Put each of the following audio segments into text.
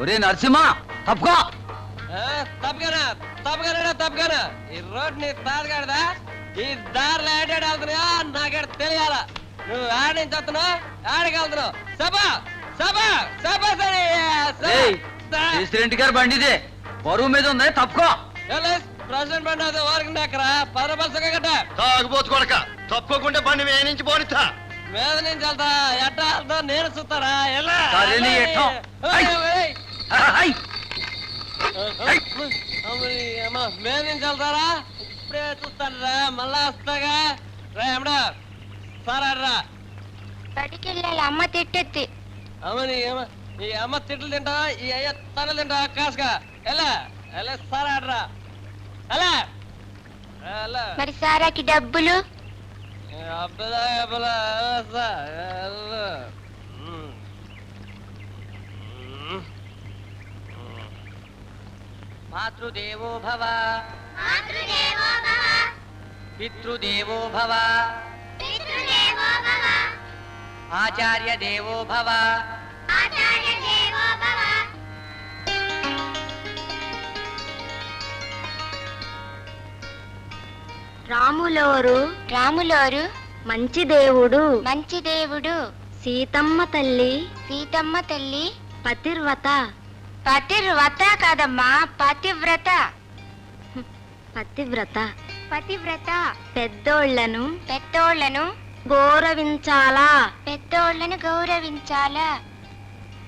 ఒరే నరసింహ తప్పుకో. తప్పగానా తప్పగానా తప్పగానా ఈ రోడ్ నీ తాతగాడదా? ఈ దారిలో ఏడాడు వెళ్తున్నాయా నాకేడ తెలియాల? నువ్వు ఆడ నుంచి వస్తున్నావు ఆడికి వెళ్తున్నావు. సభా సభా సభా సరే గారు బండిదే. బరువు మీద ఉంది తప్పుకో. ప్రెసిడెంట్ బండి అది ఓరికి అక్కడ పది రూపాయలు సుఖ కట్ట తాగుబోతు కొడక. తప్పుకోకుండా బండి నుంచి పోనిస్తా మీద నుంచి వెళ్తా. ఎట్ట వెళ్తా? నేను చూస్తారా? ఎలా? సరే, నీ ఎట్టం. ఏయ్, ఏయ్. హై అమ్మని అమ్మ మీద నుంచి వెళ్తారా? ఇప్పుడే చూస్తానరా మళ్ళా వస్తాగా? రా ఎమ్మడా సారా రా. బడికి వెళ్ళాలి అమ్మ తిట్టద్ది. అమ్మని అమ్మ ఈ అమ్మ తిట్లు తింటా ఈ అయ్య తనలు తింటా కాసుగా. ఎలా? ఎలా? సారా రా ఎలా ఎలా మరి సారాకి డబ్బులు? అబ్బలా అబ్బలా మ్మ్. మ్మ్. మాతృదేవో భవ. పితృదేవో భవ. ఆచార్య దేవో భవ. రాములోరు రాములోరు మంచి దేవుడు. మంచి దేవుడు. సీతమ్మ తల్లి. సీతమ్మ తల్లి. పతిర్వత పతివ్రత కాదమ్మా పతివ్రత. పతివ్రత. పతివ్రత. పెద్దోళ్ళను పెద్దోళ్ళను గౌరవించాలా. పెద్దోళ్ళను గౌరవించాలా.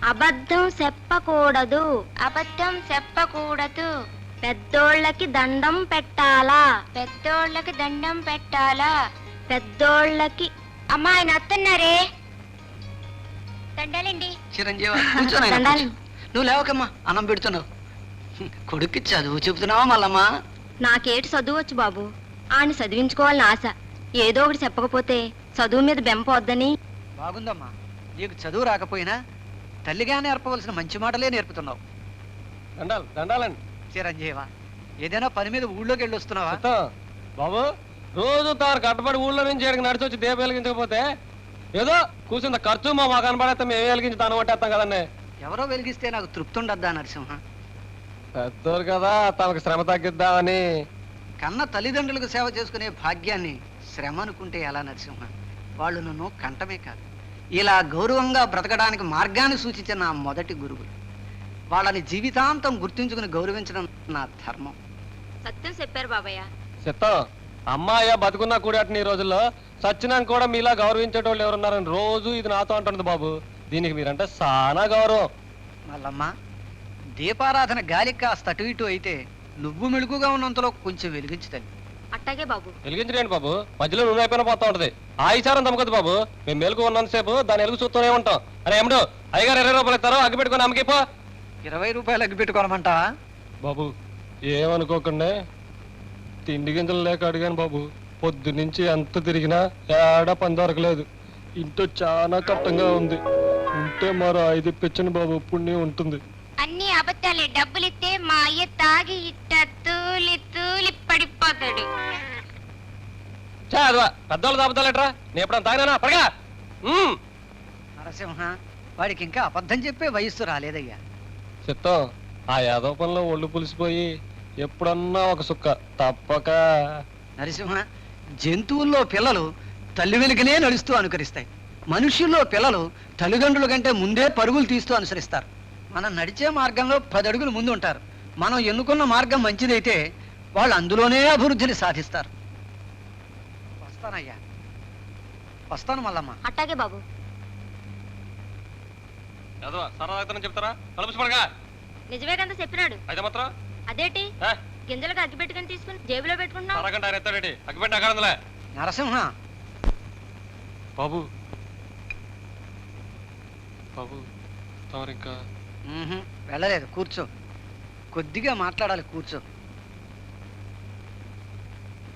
అబద్ధం చెప్పకూడదు. అబద్ధం చెప్పకూడదు. పెద్దోళ్ళకి దండం పెట్టాలా? పెద్దోళ్ళకి దండం పెట్టాలా? పెద్దోళ్ళకి అమ్మా ఆయన వస్తున్నారే? దండాలండి. చిరంజీవి కూర్చో నాయనా, దండాలు. కూర్చో. నువ్వు లేవకమ్మా అన్నం పెడుతున్నావు. కొడుక్కి చదువు చెబుతున్నావా మల్లమ్మా? నాకేటి చదువు వచ్చు బాబు? ఆయన చదివించుకోవాలని ఆశ. ఏదో ఒకటి చెప్పకపోతే చదువు మీద బెంపొద్దని బాగుందమ్మా. నీకు చదువు రాకపోయినా తల్లిగా నేర్పవలసిన మంచి మాటలే నేర్పుతున్నావు. దండాలు దండాలండి. చిరంజీవ ఏదైనా పని మీద ఊళ్ళోకి వెళ్ళి వస్తున్నావా? బాబు రోజు తాను కట్టబడి ఊళ్ళో నుంచి ఇక్కడికి నడిచి వచ్చి దీపం వెలిగించకపోతే ఏదో కూర్చుంత ఖర్చు మా మా కనబడేస్తే మేము వెలిగించి దానం పట్టేస్తాం కదండి. ఎవరో వెలిగిస్తే నాకు తృప్తి ఉండద్దా నరసింహ? పెద్దోరు కదా తమకు శ్రమ తగ్గిద్దామని కన్న తల్లిదండ్రులకు సేవ చేసుకునే భాగ్యాన్ని శ్రమ అనుకుంటే ఎలా నరసింహ? వాళ్ళు నన్ను కంటమే కాదు. ఇలా గౌరవంగా బ్రతకడానికి మార్గాన్ని సూచించిన నా మొదటి గురువులు వాళ్ళని జీవితాంతం గుర్తుంచుకుని గౌరవించడం నా ధర్మం. సత్యం చెప్పారు బాబయ్య. చెప్తాం అమ్మాయ బతుకున్నా కూడా ఈ రోజుల్లో సచ్చినాక కూడా మీలా గౌరవించేటోళ్ళు ఎవరున్నారని రోజు ఇది నాతో అంటుంది బాబు. దీనికి మీరంటే చాలా గౌరవం. మల్లమ్మ దీపారాధన గాలికి కాస్త అటు ఇటు అయితే నువ్వు మెలుగుగా ఉన్నంతలో కొంచెం వెలిగించు తల్లి. అట్టాగే బాబు. వెలిగించలేండి బాబు? మధ్యలో నూనె అయిపోయినా పోతా ఉంటది. ఆ విచారం తమ్మకదు బాబు. మేము మెలుగు ఉన్నంతసేపు దాని ఎలుగు చూస్తూనే ఉంటాం. అరే ఎమ్మడు అయ్యగారు ఇరవై రూపాయలు ఇస్తారు? అగ్గి పెట్టుకొని అమ్మకిపో ఇరవై రూపాయలు అగ్గి పెట్టుకోనమంటావా బాబు ఏమనుకోకండి? తిండి గింజలు లేక అడిగాను బాబు. పొద్దు నుంచి ఎంత తిరిగినా ఏడా పని దొరకలేదు. ఇంట్లో చాలా కట్టంగా ఉంది. ఉంటే మరో ఐదు ఇప్పించండి బాబు పుణ్యం ఉంటుంది. అన్ని అబద్ధాలే. డబ్బులిస్తే మా అయ్య తాగి ఇట్ట తూలి తూలి పడిపోతాడు. చా అదివా పెద్దోళ్ళు దాపుతాలేట్రా నేను ఎప్పుడన్నా తాగినా పడగా. నరసింహ వాడికి ఇంకా అబద్ధం చెప్పే వయస్సు రాలేదయ్యా. చిత్తం. ఆ యాదవ పనిలో ఒళ్ళు పులిసిపోయి ఎప్పుడన్నా ఒక సుక్క. తప్పక. నరసింహ జంతువుల్లో పిల్లలు తల్లి వెనుకనే నడుస్తూ అనుకరిస్తాయి. మనుష్యుల్లో పిల్లలు తల్లిదండ్రుల కంటే ముందే పరుగులు తీస్తూ అనుసరిస్తారు. మనం నడిచే మార్గంలో పది అడుగులు ముందు ఉంటారు మనం ఎన్నుకున్న మార్గం మంచిదైతే వాళ్ళు అందులోనే అభివృద్ధిని సాధిస్తారు. వస్తానయ్యా. వస్తాను మల్లమ్మ. అట్టాగే బాబు. యాదవ సరదా చెప్తారా? తలుపు నిజమే కదా చెప్పినాడు. అయితే మాత్రం? అదేటి? ఏ, గింజలకు అగ్గి పెట్టుకుని తీసుకుని జేబులో పెట్టుకుంటున్నావు? అరగంట ఆయన ఎత్తాడేటి అగ్గిపెట్టి అక్కడ నరసింహ. బాబు. బాబు తమరు ఇంకా? వెళ్ళలేదు. కూర్చో. కొద్దిగా మాట్లాడాలి. కూర్చో.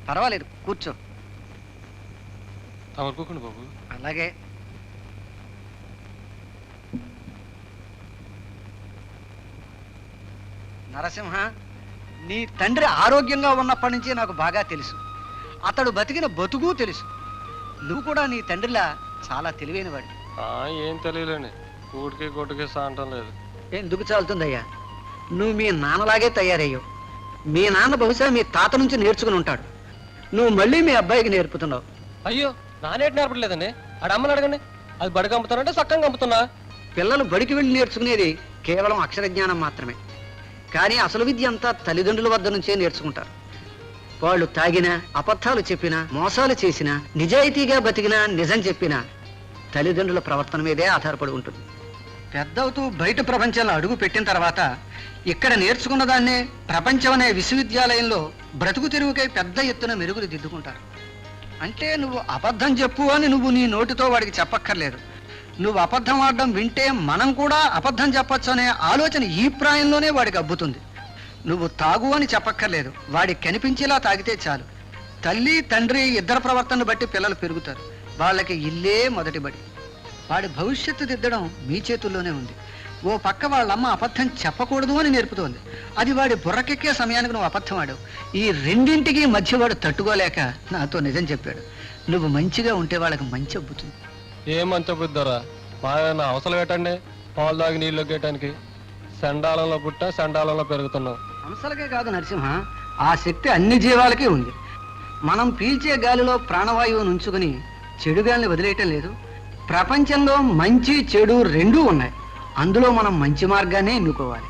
పర్వాలేదు. కూర్చో. తమరుకోకండి బాబు. అలాగే. నరసింహ నీ తండ్రి ఆరోగ్యంగా ఉన్నప్పటి నుంచి నాకు బాగా తెలుసు. అతడు బతికిన బతుకు తెలుసు. నువ్వు కూడా నీ తండ్రిలా చాలా తెలివైనవాడు. ఏం తెలియలేండి కూటికి కొట్టుకి సాంటం లేదు. ఎందుకు చాలుతుందయ్యా? నువ్వు మీ నాన్నలాగే తయారయ్యావు. మీ నాన్న బహుశా మీ తాత నుంచి నేర్చుకుని ఉంటాడు. నువ్వు మళ్ళీ మీ అబ్బాయికి నేర్పుతున్నావు. అయ్యో నానేటి నేర్పట్లేదండి. ఆడ అమ్మని అడగండి. అది బడి కంపుతానంటే సక్కం కంపుతున్నా పిల్లలు బడికి వెళ్ళి నేర్చుకునేది కేవలం అక్షర జ్ఞానం మాత్రమే. కానీ అసలు విద్య అంతా తల్లిదండ్రుల వద్ద నుంచే నేర్చుకుంటారు. వాళ్ళు తాగినా అబద్ధాలు చెప్పినా మోసాలు చేసినా నిజాయితీగా బతికినా నిజం చెప్పినా తల్లిదండ్రుల ప్రవర్తన మీదే ఆధారపడి ఉంటుంది. పెద్దవుతూ బయట ప్రపంచంలో అడుగు పెట్టిన తర్వాత ఇక్కడ నేర్చుకున్న దాన్నే ప్రపంచం అనే విశ్వవిద్యాలయంలో బ్రతుకు తెరువుకై పెద్ద ఎత్తున మెరుగులు దిద్దుకుంటారు. అంటే నువ్వు అబద్ధం చెప్పు అని నువ్వు నీ నోటితో వాడికి చెప్పక్కర్లేదు. నువ్వు అబద్ధం ఆడడం వింటే మనం కూడా అబద్ధం చెప్పొచ్చు అనే ఆలోచన ఈ ప్రాయంలోనే వాడికి అబ్బుతుంది. నువ్వు తాగు అని చెప్పక్కర్లేదు. వాడికి కనిపించేలా తాగితే చాలు. తల్లి తండ్రి ఇద్దరు ప్రవర్తనను బట్టి పిల్లలు పెరుగుతారు. వాళ్ళకి ఇల్లే మొదటి బడి వాడి భవిష్యత్తు దిద్దడం మీ చేతుల్లోనే ఉంది. ఓ పక్క వాళ్ళమ్మ అబద్ధం చెప్పకూడదు అని నేర్పుతోంది. అది వాడి బుర్రకెక్కే సమయానికి నువ్వు అబద్ధం ఆడావు. ఈ రెండింటికి మధ్య వాడు తట్టుకోలేక నాతో నిజం చెప్పాడు. నువ్వు మంచిగా ఉంటే వాళ్ళకి మంచి అబ్బుతుంది. ఏమంత మంచి బుద్ధారా అవసరం పెట్టండి పాలు తాగి నీళ్ళు గేయటానికి సండాలంలో పుట్ట సండాలంలో పెరుగుతున్నాం. అంశాలకే కాదు నరసింహ ఆ శక్తి అన్ని జీవాలకి ఉంది. మనం పీల్చే గాలిలో ప్రాణవాయువును ఉంచుకుని చెడు గాలిని వదిలేయటం లేదు. ప్రపంచంలో మంచి చెడు రెండూ ఉన్నాయి. అందులో మనం మంచి మార్గాన్ని ఎన్నుకోవాలి.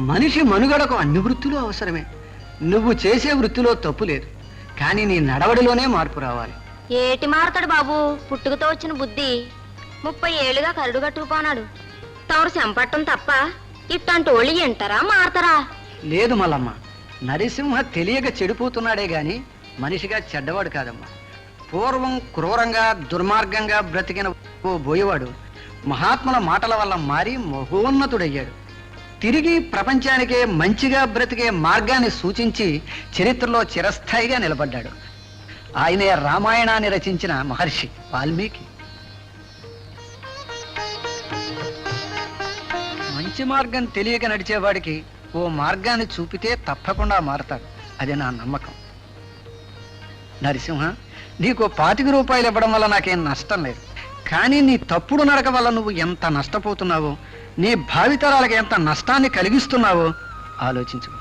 మనిషి మనుగడకు అన్ని వృత్తులు అవసరమే. నువ్వు చేసే వృత్తిలో తప్పు లేదు. కానీ నీ నడవడిలోనే మార్పు రావాలి. ఏటి మారతాడు బాబు? పుట్టుకతో వచ్చిన బుద్ధి. ముప్పై ఏళ్ళుగా కరుడు కట్టుకుపోనాడు. తమరు చెంపట్టం తప్ప ఇట్టంటి ఓళ్ళు ఎంటారా మారతారా? లేదు మల్లమ్మ. నరసింహ తెలియక చెడిపోతున్నాడే గాని మనిషిగా చెడ్డవాడు కాదమ్మా. పూర్వం క్రూరంగా దుర్మార్గంగా బ్రతికిన ఓ బోయవాడు మహాత్ముల మాటల వల్ల మారి మహోన్నతుడయ్యాడు. తిరిగి ప్రపంచానికే మంచిగా బ్రతికే మార్గాన్ని సూచించి చరిత్రలో చిరస్థాయిగా నిలబడ్డాడు. ఆయనే రామాయణాన్ని రచించిన మహర్షి వాల్మీకి. మంచి మార్గం తెలియక నడిచేవాడికి ఓ మార్గాన్ని చూపితే తప్పకుండా మారతాడు. అది నా నమ్మకం. నరసింహ నీకు పాతిక రూపాయలు ఇవ్వడం వల్ల నాకేం నష్టం లేదు. కానీ నీ తప్పుడు నడక వల్ల నువ్వు ఎంత నష్టపోతున్నావో నీ భావితరాలకు ఎంత నష్టాన్ని కలిగిస్తున్నావో ఆలోచించుకో